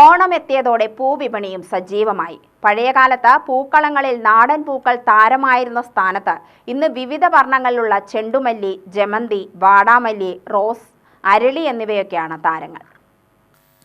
ഓണം എത്തിയതോടെ പൂവിപണിയും സജീവമായി. പഴയകാലത്ത് പൂക്കളങ്ങളിൽ നാടൻ പൂക്കൾ താരമായിരുന്ന സ്ഥാനത്ത് ഇന്ന് വിവിധ വർണങ്ങളിലുള്ള ചെണ്ടുമല്ലി ജമന്തി വാടാമല്ലി റോസ് അരളി എന്നിവയൊക്കെയാണ് താരങ്ങൾ.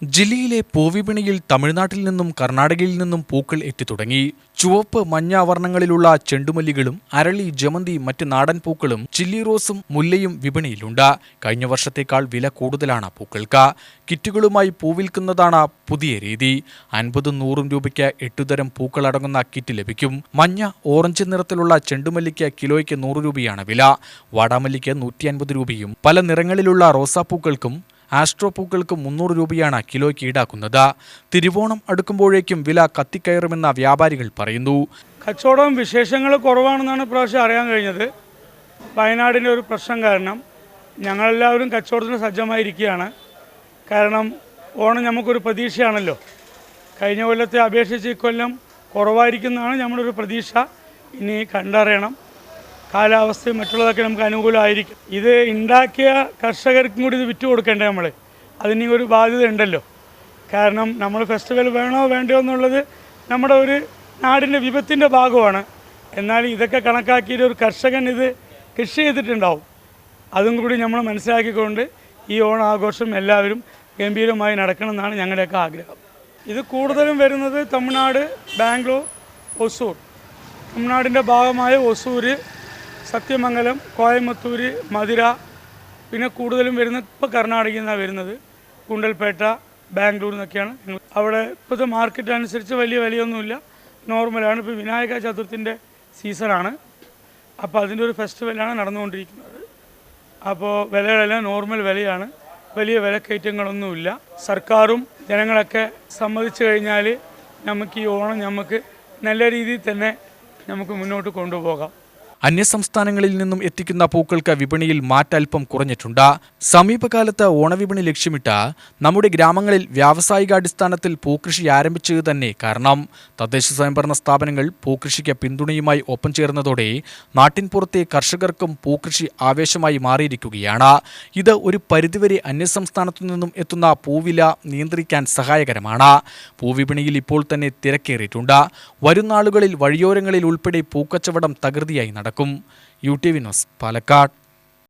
ജില്ലയിലെ പൂവിപണിയിൽ തമിഴ്നാട്ടിൽ നിന്നും കർണാടകയിൽ നിന്നും പൂക്കൾ എത്തിത്തുടങ്ങി. ചുവപ്പ് മഞ്ഞ വർണങ്ങളിലുള്ള ചെണ്ടുമല്ലികളും അരളി ജമന്തി മറ്റ് നാടൻ പൂക്കളും ചില്ലി റോസും മുല്ലയും വിപണിയിലുണ്ട്. കഴിഞ്ഞ വർഷത്തേക്കാൾ വില കൂടുതലാണ് പൂക്കൾക്ക്. കിറ്റുകളുമായി പൂവിൽക്കുന്നതാണ് പുതിയ രീതി. അൻപതും നൂറും രൂപയ്ക്ക് എട്ടുതരം പൂക്കളടങ്ങുന്ന കിറ്റ് ലഭിക്കും. മഞ്ഞ ഓറഞ്ച് നിറത്തിലുള്ള ചെണ്ടുമല്ലിക്ക് കിലോയ്ക്ക് നൂറ് രൂപയാണ് വില. വാടാമല്ലിക്ക് നൂറ്റി അൻപത് രൂപയും പല നിറങ്ങളിലുള്ള റോസാപ്പൂക്കൾക്കും ആസ്ട്രോ പൂക്കൾക്ക് മുന്നൂറ് രൂപയാണ് കിലോയ്ക്ക് ഈടാക്കുന്നത്. തിരുവോണം അടുക്കുമ്പോഴേക്കും വില കത്തിക്കയറുമെന്ന വ്യാപാരികൾ പറയുന്നു. കച്ചവടം വിശേഷങ്ങൾ കുറവാണെന്നാണ് ഇപ്രാവശ്യം അറിയാൻ കഴിഞ്ഞത്. വയനാടിന്റെ ഒരു പ്രശ്നം കാരണം ഞങ്ങളെല്ലാവരും കച്ചവടത്തിന് സജ്ജമായിരിക്കുകയാണ്. കാരണം ഓണം നമുക്കൊരു പ്രതീക്ഷയാണല്ലോ. കഴിഞ്ഞ കൊല്ലത്തെ അപേക്ഷിച്ച് ഇക്കൊല്ലം കുറവായിരിക്കുന്നതാണ് നമ്മുടെ ഒരു പ്രതീക്ഷ. ഇനി കണ്ടറിയണം. കാലാവസ്ഥയും മറ്റുള്ളതൊക്കെ നമുക്ക് അനുകൂലമായിരിക്കും. ഇത് ഉണ്ടാക്കിയ കർഷകർക്കും കൂടി ഇത് വിറ്റ് കൊടുക്കേണ്ടേ നമ്മൾ അതിന് ഒരു ബാധ്യത ഉണ്ടല്ലോ. കാരണം നമ്മൾ ഫെസ്റ്റിവൽ വേണോ വേണ്ടയോ എന്നുള്ളത് നമ്മുടെ ഒരു നാടിന്റെ വിപത്തിന്റെ ഭാഗമാണ്. എന്നാൽ ഇതൊക്കെ കണക്കാക്കിയിട്ട് ഒരു കർഷകൻ ഇത് കൃഷി ചെയ്തിട്ടുണ്ടാവും. അതും കൂടി നമ്മൾ മനസ്സിലാക്കിക്കൊണ്ട് ഈ ഓണാഘോഷം എല്ലാവരും ഗംഭീരമായി നടക്കണമെന്നാണ് ഞങ്ങളുടെയൊക്കെ ആഗ്രഹം. ഇത് കൂടുതലും വരുന്നത് തമിഴ്നാട് ബാംഗ്ലൂർ ഒസൂർ തമിഴ്നാടിന്റെ ഭാഗമായ ഒസൂർ സത്യമംഗലം കോയമുത്തൂർ മധുര പിന്നെ കൂടുതലും വരുന്ന ഇപ്പോൾ കർണാടകയിൽ നിന്നാണ് വരുന്നത്. കുണ്ടൽപേട്ട ബാംഗ്ലൂർ എന്നൊക്കെയാണ് ഞങ്ങൾ അവിടെ ഇപ്പോഴത്തെ മാർക്കറ്റ് അനുസരിച്ച് വലിയ വിലയൊന്നുമില്ല. നോർമലാണ് ഇപ്പോൾ വിനായക ചതുർത്ഥിന്റെ സീസണാണ് അപ്പോൾ അതിന്റെ ഒരു ഫെസ്റ്റിവലാണ് നടന്നുകൊണ്ടിരിക്കുന്നത്. അപ്പോൾ വിലകളെല്ലാം നോർമൽ വിലയാണ്. വലിയ വിലക്കയറ്റങ്ങളൊന്നുമില്ല. സർക്കാരും ജനങ്ങളൊക്കെ സമ്മതിച്ചു കഴിഞ്ഞാൽ നമുക്ക് ഈ ഓണം നമുക്ക് നല്ല രീതിയിൽ തന്നെ നമുക്ക് മുന്നോട്ട് കൊണ്ടുപോകാം. അന്യസംസ്ഥാനങ്ങളിൽ നിന്നും എത്തിക്കുന്ന പൂക്കൾക്ക് വിപണിയിൽ മാറ്റൽപ്പം കുറഞ്ഞിട്ടുണ്ട്. സമീപകാലത്ത് ഓണവിപണി ലക്ഷ്യമിട്ട് നമ്മുടെ ഗ്രാമങ്ങളിൽ വ്യാവസായികാടിസ്ഥാനത്തിൽ പൂക്കൃഷി ആരംഭിച്ചത് തന്നെ കാരണം. തദ്ദേശ സ്വയംഭരണ സ്ഥാപനങ്ങൾ പൂക്കൃഷിക്ക് പിന്തുണയുമായി ഒപ്പം ചേർന്നതോടെ നാട്ടിൻപുറത്തെ കർഷകർക്കും പൂക്കൃഷി ആവേശമായി മാറിയിരിക്കുകയാണ്. ഇത് ഒരു പരിധിവരെ അന്യസംസ്ഥാനത്തു നിന്നും എത്തുന്ന പൂവില നിയന്ത്രിക്കാൻ സഹായകരമാണ്. പൂവിപണിയിൽ ഇപ്പോൾ തന്നെ തിരക്കേറിയിട്ടുണ്ട്. വരും നാളുകളിൽ വഴിയോരങ്ങളിൽ ഉൾപ്പെടെ പൂക്കച്ചവടം തകൃതിയായി നടക്കും. U T V news Palakkad.